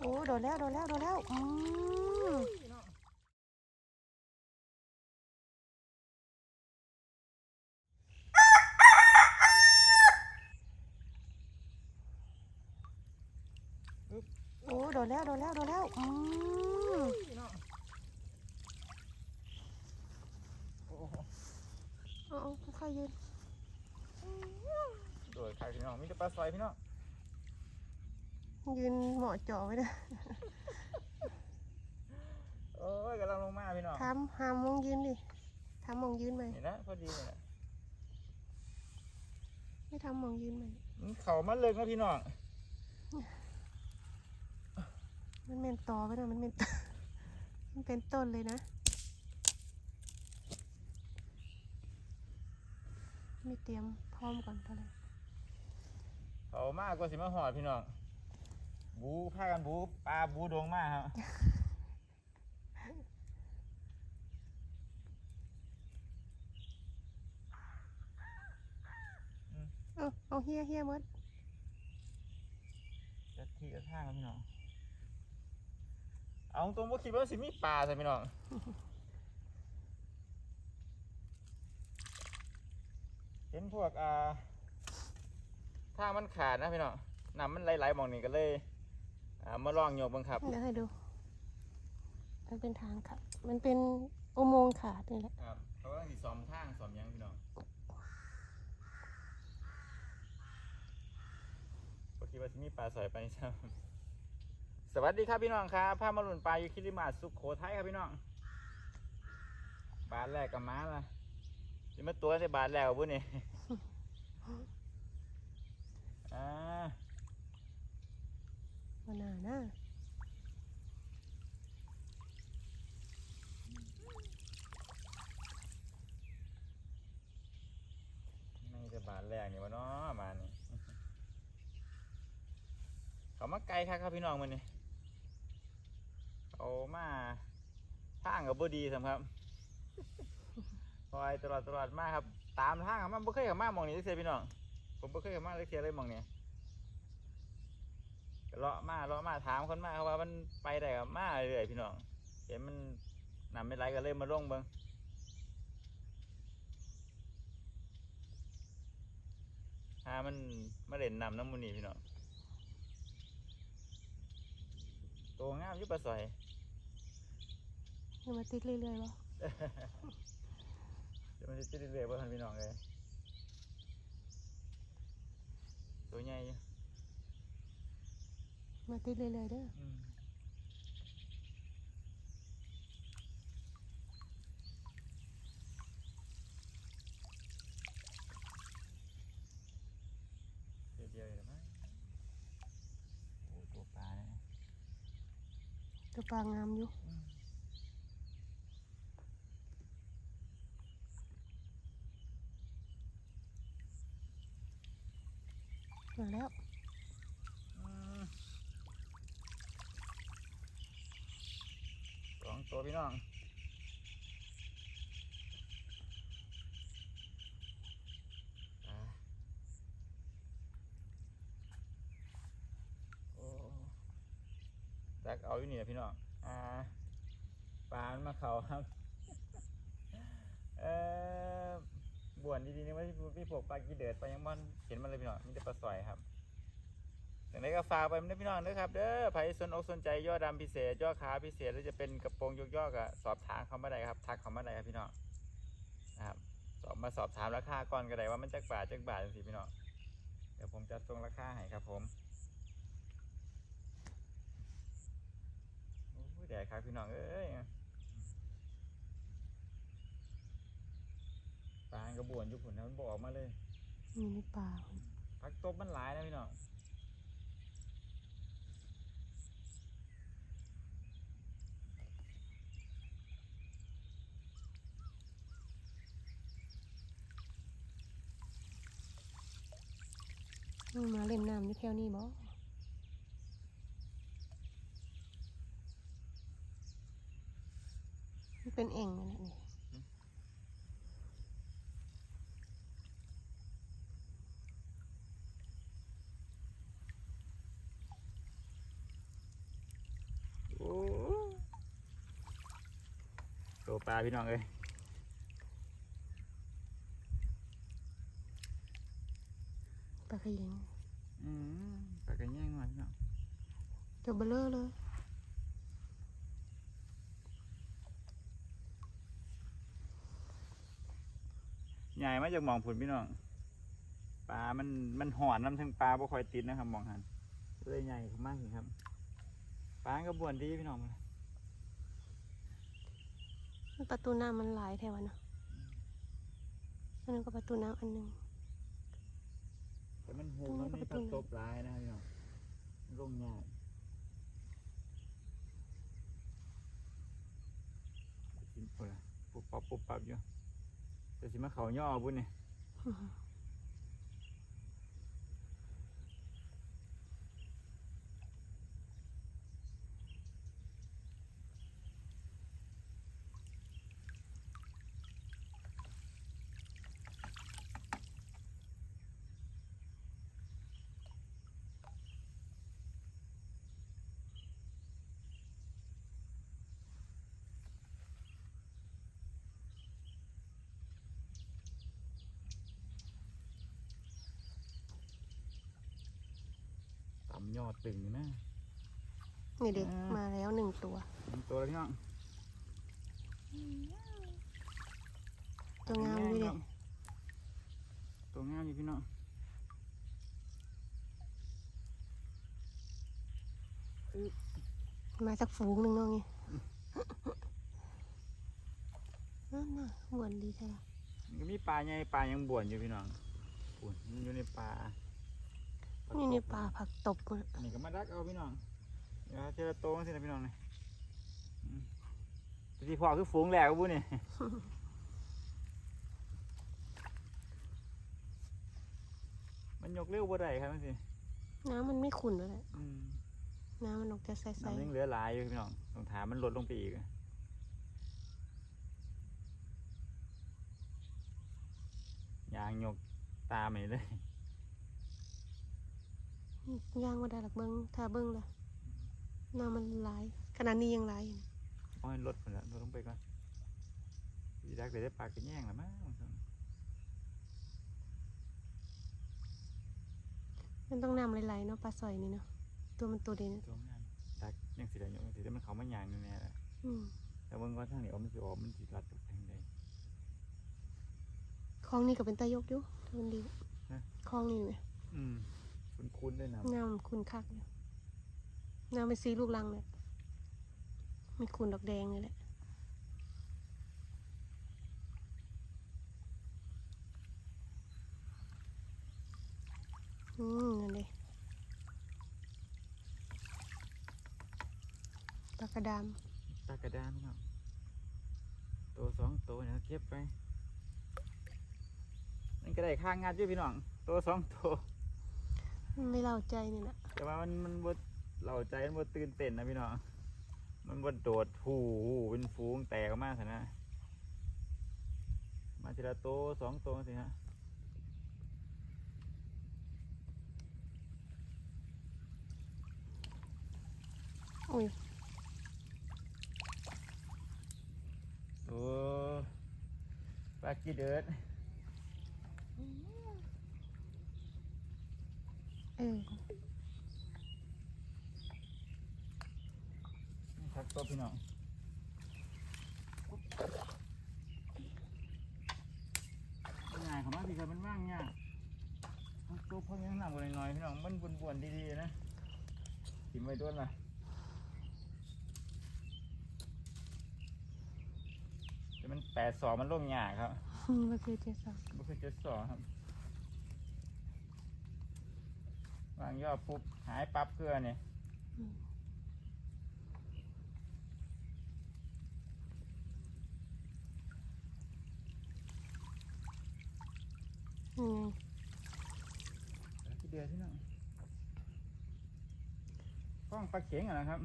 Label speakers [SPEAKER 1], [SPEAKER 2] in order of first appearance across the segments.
[SPEAKER 1] โอ้โดนแล้วโดนแล้วโดนแล้วอืมโอ้โดนแล้วโดนแล้วโดนแล้วอืม
[SPEAKER 2] โอ้โห
[SPEAKER 1] เอาเอาค่อยๆยืน
[SPEAKER 2] โดยใครพี่น้องมีแต่ปลาซอยพี่น้อง
[SPEAKER 1] ยืนเหมาะเจาะไว้นะ
[SPEAKER 2] โอ้ยกำลังลงมาพี่น้อง
[SPEAKER 1] ทำหามมองยืนดิทำมองยืนไหม
[SPEAKER 2] นี่นะพอดีนี่แหละ
[SPEAKER 1] ไม่ทำมองยืนไหม
[SPEAKER 2] มันเข่ามาเลิกนะพี่น้อง
[SPEAKER 1] มันเป็นตอไว้นะมันเป็นมันเป็นต้นเลยนะ ไม่เตรียมพร้อมก่อนเท่าไหร่
[SPEAKER 2] เข่ามากกว่าสิมาหอดพี่น้อง บูพากันบูปลาบูดงมากครับ
[SPEAKER 1] เอาเอาเฮียเฮียหมด
[SPEAKER 2] จะที่จะทางครับพี่น้อง เอาตรงว่าคิดว่าสิมีปลาใช่พี่น้องเห็นพวกอ่าทางมันขาดนะพี่น้องน้ำมันไหลๆหมองนี่ก็เลย อ่ามาลองโยกบังคับ
[SPEAKER 1] เดี๋ยวให้ดู มันเป็นทางค่ะ มันเป็นอุโมงค์ขาดนี่แหละ
[SPEAKER 2] ครับเขากำลังสิซ้อมทางซ้อมหยังพี่น้องก็คิดว่าสิมีปลาสอยไปใช่ไหมสวัสดีครับพี่น้องครับพามาหลุนปลาอยู่คิริมาสุขโขทัยครับพี่น้องบาทแรกกับม้าละนี่มาตัวในบาทแรกกับบุ้นี่อ่า
[SPEAKER 1] วันหนานะ
[SPEAKER 2] ไม่จะบาทแรกนี่วะเนาะมานี่เขามาไกลครับครับพี่น้องมันนี่เอามาทางกับบดีสำครับคอยตลอดตลอดมากครับ ตามทางกับมันบ่เคยกับมามองนี่เลยเสียพี่น้องผมบ่เคยกับมาเลยเสียเลยมองนี่ เลาะมาเลาะมาถามคนมาเขาว่ามันไปได้กับมาเรื่อยพี่น้อง เห็นมันนำไม่ไหลก็เลยมาลงเบิ่งหามันมาเล่นนำน้ำมูนี่พี่น้องตัวงามอยุบปลาสอย
[SPEAKER 1] อย่ามาติดเรื่อยๆวะ
[SPEAKER 2] เดี๋ยวมันจะติดเรื่อยๆเพื่อนพี่น้องเลยตัวใหญ่อยู่
[SPEAKER 1] มาติดเรื่อยๆเด้อ
[SPEAKER 2] อืมเดียวๆเลยมั้งโอ้ตัวปลาเนี่ย
[SPEAKER 1] ตัวปลางามอยู่
[SPEAKER 2] อืม
[SPEAKER 1] มาแล้ว
[SPEAKER 2] อืมสอง ตัวพี่น้องอ่าโอ้จักเอาอยู่นี่แหละพี่น้อง อ่าปลามันมาเขาครับ เออบวนดีๆนี่ว่าพี่พี่พวกปลากีเดือดปลายังมันเห็นมันเลยพี่น้องมีแต่ปลาสอยครับ อย่างไรก็ฝากไปมันด้วยพี่น้องด้วยครับเด้อใครสนอกสนใจย่อดำพิเศษย่อขาพิเศษหรือจะเป็นกระโปรงยกย่อกอะสอบถามเขามาได้ครับทักเขามาได้ครับพี่น้องนะครับสอบมาสอบถามราคาก่อนก็ได้ว่ามันจักบาทจักบาทจังสิพี่น้องเดี๋ยวผมจะส่งราคาให้ครับผมโอ้ยแดดครับพี่น้องเอ้ยปลากระบวนอยู่ผุนนะมันบออกมาเลย
[SPEAKER 1] มีในป่า
[SPEAKER 2] พักตบมันหลายนะพี่น้อง
[SPEAKER 1] มาเล่นน้ำอยู่แถวนี้บ่เป็นเองนี่โอ้ตัว
[SPEAKER 2] ปลาพี่น้องเอ้ย
[SPEAKER 1] ปลาขยิง
[SPEAKER 2] อืมปลากระแย่งมาพี่น้อง
[SPEAKER 1] ตัวเบลเลอร์เลย
[SPEAKER 2] ใหญ่มาจากหมองผุนพี่น้องปลา มัน มันหอนน้ำทั้งปลาบ่ค่อยติดนะครับหมองหันเลยใหญ่ขึ้นมากครับปลาก็บวนดีพี่น้อง
[SPEAKER 1] ประตูน้ำมันหลายแถวะเนาะอันนึงก็ประตูน้ำอันหนึง
[SPEAKER 2] แต่มันหู
[SPEAKER 1] ตรงนี้
[SPEAKER 2] มัน
[SPEAKER 1] ก็
[SPEAKER 2] มี
[SPEAKER 1] เป็น
[SPEAKER 2] ผัก
[SPEAKER 1] ตรง
[SPEAKER 2] ตบลายนะพี่น้องร่มยากกินปลาปุ๊บปั๊บปุ๊บปั๊บอยู่แต่สิมาเขาย่อบุญเนี่ย ต่ำยอดตึงอยู่นะ
[SPEAKER 1] นี่เด็ก
[SPEAKER 2] อ่าม
[SPEAKER 1] มาแล้วหนึ่งตัว
[SPEAKER 2] ทำตัวแล้วพี่น้อง
[SPEAKER 1] ตัวงามด้วยเด็ก
[SPEAKER 2] ตัวงามอยู่พี่น้อง
[SPEAKER 1] มาสักฝูงหนึ่งเน้องนี่นั่นน่ะหวนดีแท้
[SPEAKER 2] มันก็มีปลาใหญ่ปลายังบ่วนอยู่พี่น้องปุ่นมันอยู่ในปลา
[SPEAKER 1] นี่ในป่าผักตบมัน
[SPEAKER 2] นี่ก็มาดักเอาพี่น้องเดี๋ยวเจอโตสินะพี่น้องนี่อืมที่พ่อคือฝูงแหลกบุ้นี่มันยกเร็วบ่ได้ครับมันสิ
[SPEAKER 1] น้ำมันไม่ขุ่นแล้วแหละ
[SPEAKER 2] อืม
[SPEAKER 1] น้ำมันออกจะใส
[SPEAKER 2] น้ำยังเหลือหลายอยู่พี่น้องต้องถามมันลดลงไปอีกอะยางยกตามไปเลย
[SPEAKER 1] ๆ ย่างว่าได้หลักเบิ้งถ้าเบิ้งละน้ำมันหลายขนาดนี้ยังหลายอยู่
[SPEAKER 2] เอาให้ลดไปแล้วลดลงไปก่อนพี่ดักเดี๋ยวได้ปลากระแย่งละมั้ง
[SPEAKER 1] มันต้องน้ำไหลๆเนาะปลาสอยนี่เนาะตัวมันตัวเดียวเนาะ
[SPEAKER 2] ตัวงานดักยังสิได้อยู่ยังสิได้มันเขามาย่างแน่ๆแหละ
[SPEAKER 1] อืม
[SPEAKER 2] แต่เบิ่งว่าทางนี้เอามันสิออกมันสิรัดกับทางใด
[SPEAKER 1] คลองนี่ก็เป็นตายกอยู่ถ้ามันดี
[SPEAKER 2] ฮะ
[SPEAKER 1] คลองนี่ไหม
[SPEAKER 2] อืม คุ้นๆด้วยนะ
[SPEAKER 1] น้ำคุณคักอยู่น้ำเป็นสีลูกลังเลยไม่ขุนดอกแดงเลยแหละอืมนั่นเลยปลากระดาม
[SPEAKER 2] ตากระดานพี่น้องตัวสองตัวเนี่ยเก็บไปนั่นก็ได้ข้างงานอยู่พี่น้อง ตัวสองตัว
[SPEAKER 1] ไม่เล่าใจนี่นะ
[SPEAKER 2] แต่ว่ามันมันบดเหล่าใจมันบดตื่นเต้นนะพี่น้องมันบดโดดหูหูเป็นฟูงแตกออกมาสินะมาทีละโตวสองตัวสิฮะ
[SPEAKER 1] อุ้ย
[SPEAKER 2] โอ้ปลากีเดิร์ด
[SPEAKER 1] เออ
[SPEAKER 2] นี่ทักตัวพี่น้องง่ายเขามาพี่ครับมันว่างเนี่ยทักตัวเพิ่งยังหนักกว่าน้อยๆพี่น้องมันบวนๆดีๆนะกินไว้ด้วยล่ะแต่มันแปดสองมันล่มยากครับ
[SPEAKER 1] มันคือเจสัน
[SPEAKER 2] มันคือเจ็ดสองครับ วางยอดปุ๊บหายปั๊บเกลือเนี่ย
[SPEAKER 1] อืม
[SPEAKER 2] ที่เดียวที่นั่นกล้องปลาเข็งอะนะครับ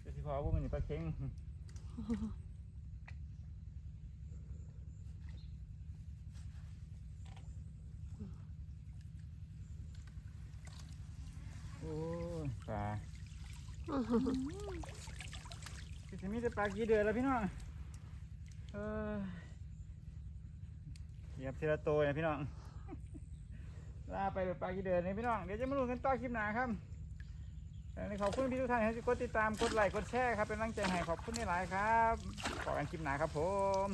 [SPEAKER 2] เดี๋ยวสิพอพวกมันนี่ปลาเข็ง โอ้ยปลา
[SPEAKER 1] อ
[SPEAKER 2] คือ จะมีแต่ปลากี่เดือนแล้วพี่น้องเออเหยียบทีละตัวเนี่ยพี่น้องลาไปเดี๋ยวปลากี่เดือนนี่พี่น้องเดี๋ยวจะมาลุ้นกันต่อคลิปหนาครับเออขอบคุณพี่ทุกท่านที่กดติดตามกดไลค์กดแชร์ครับเป็นกำลังใจให้ขอบคุณหลายครับขอกันคลิปหนาครับผม